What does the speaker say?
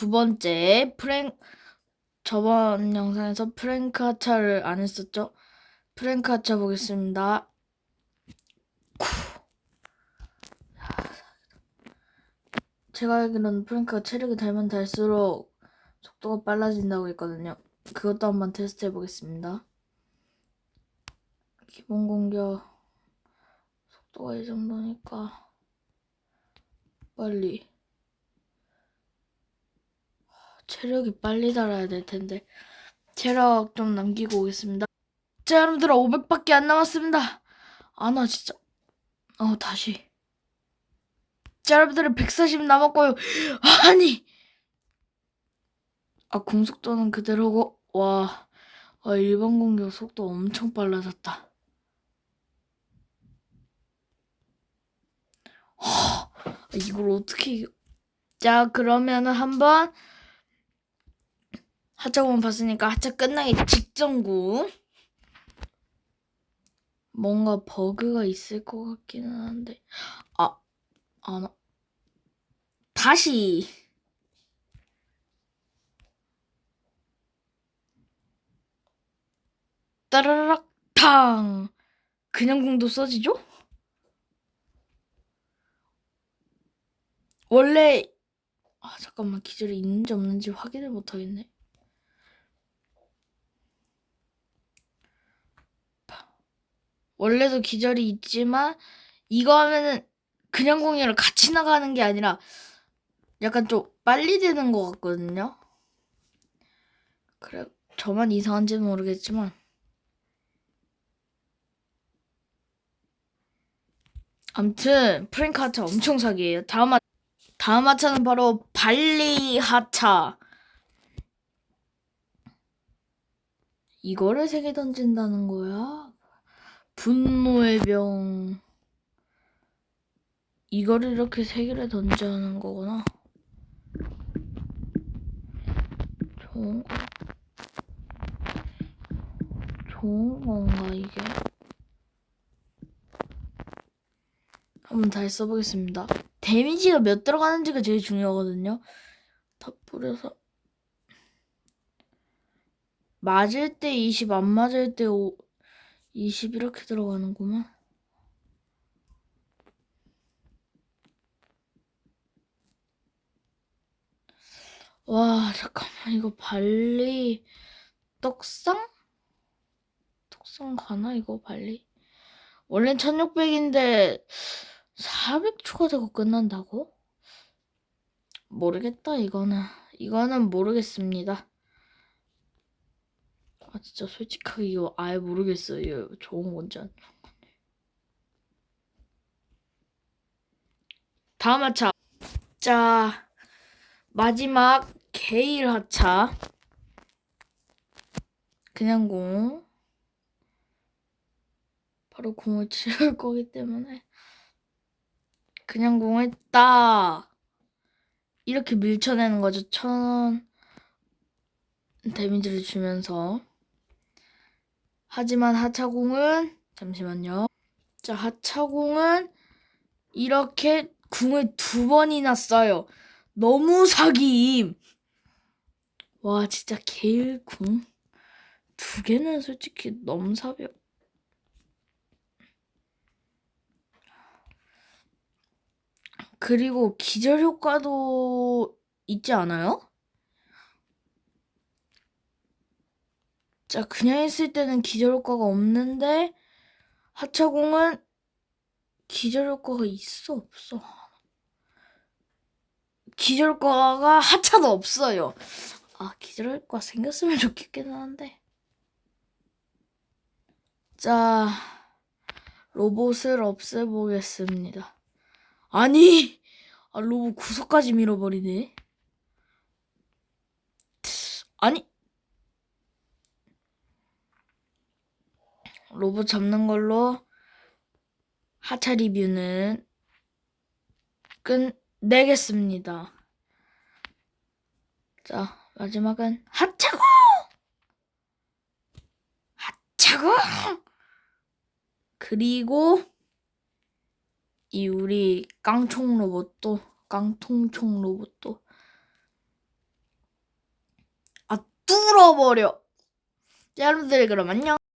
두 번째 프랭 저번 영상에서 프랭크 하차를 안 했었죠? 프랭크 하차 보겠습니다. 제가 알기로는 프랭크가 체력이 달면 달수록 속도가 빨라진다고 했거든요. 그것도 한번 테스트 해보겠습니다. 기본 공격 속도가 이 정도니까 빨리 체력이 빨리 달아야 될 텐데 체력 좀 남기고 오겠습니다. 자 여러분들아 500밖에 안 남았습니다. 아 나 진짜 어 다시 자 여러분들은 140 남았고요. 아니 아 공속도는 그대로고 와, 와 일반 공격 속도 엄청 빨라졌다. 아, 이걸 어떻게 이겨? 자 그러면은 한번 하차구만 봤으니까 하차 끝나기 직전구. 뭔가 버그가 있을 것 같기는 한데. 아, 안 와. 다시. 따라락 탕. 그냥 공도 써지죠? 원래 아 잠깐만. 기절이 있는지 없는지 확인을 못하겠네 원래도 기절이 있지만 이거 하면은 그냥 공이랑 같이 나가는 게 아니라 약간 좀 빨리 되는 것 같거든요. 그래 저만 이상한지는 모르겠지만 암튼 프랭크 하차 엄청 사기예요. 다음 하 다음 하차는 바로 발리 하차. 이거를 세개 던진다는 거야? 분노의 병. 이거를 이렇게 세 개를 던져야 하는 거구나. 좋은 거. 좋은 건가, 이게? 한번 다시 써보겠습니다. 데미지가 몇 들어가는지가 제일 중요하거든요. 다 뿌려서. 맞을 때 20, 안 맞을 때 5, 20 이렇게 들어가는구만. 와, 잠깐만. 이거 발리 떡상? 떡상 가나? 이거 발리? 원래는 1600인데 400 추가되고 끝난다고? 모르겠다, 이거는. 이거는 모르겠습니다. 아, 진짜 솔직하게 이거 아예 모르겠어요. 이거 좋은 건지 안 좋은 건지. 다음 하차. 자, 마지막 게일 하차. 그냥 공. 바로 공을 치울 거기 때문에. 그냥 공을 딱 이렇게 밀쳐내는 거죠. 천 데미지를 주면서. 하지만 하차공은 잠시만요. 자, 하차공은 이렇게 궁을 두 번이나 써요. 너무 사기임. 와, 진짜 개일궁. 두 개는 솔직히 사벼. 그리고 기절 효과도 있지 않아요? 자, 그냥 있을 때는 기절 효과가 없는데 하차공은 기절 효과가 있어 없어? 기절 효과가 하차도 없어요. 아, 기절 효과 생겼으면 좋겠긴 한데. 자, 로봇을 없애보겠습니다. 아니, 아, 로봇 구석까지 밀어버리네. 아니, 로봇 잡는 걸로 하차 리뷰는 끝내겠습니다. 자, 마지막은 하차고! 하차고! 그리고 이 우리 깡총 로봇도 깡통총 로봇도 뚫어버려. 자, 여러분들 그럼 안녕.